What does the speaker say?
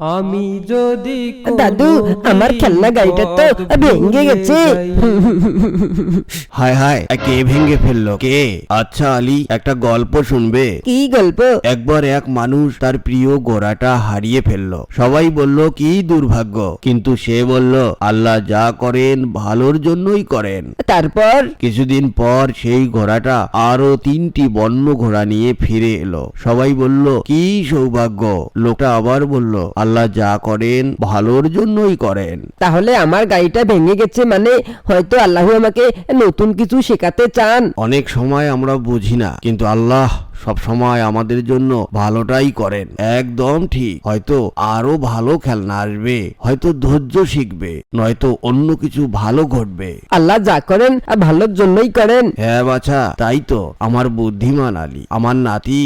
আমি যদি দাদু আমার খেলনা গাড়িটা তো ভেঙে গেছে। হায় হায় কে ভেঙে ফেলল? কে? আচ্ছা আলী একটা গল্প শুনবে। কি গল্প? একবার এক মানুষ তার প্রিয় ঘোড়াটা হারিয়ে ফেলল। সবাই বলল কি দুর্ভাগ্য? কিন্তু সে বলল আল্লাহ যা করেন ভালোর জন্যই করেন। তারপর? কিছুদিন পর সেই ঘোড়াটা আরও তিনটি বন্য ঘোড়া নিয়ে ফিরে এলো। সবাই বলল কি সৌভাগ্য। লোকটা আবার বলল আল্লাহ যা করেন ভালোর জন্যই করেন। তাহলে আমার গাড়িটা ভেঙে গেছে মানে হয়তো আল্লাহ আমাকে নতুন কিছু শেখাতে চান। অনেক সময় আমরা বুঝি না কিন্তু আল্লাহ সব সময় আমাদের জন্য ভালোটাই করেন। একদম ঠিক হয়তো আরও ভালো খেলনা আসবে হয়তো ধৈর্য শিখবে নয়তো অন্য কিছু ভালো ঘটবে। আল্লাহ যা করেন ভালোর জন্যই করেন। হ্যাঁ বাছা তাই তো আমার বুদ্ধিমান আলী আমার নাতি।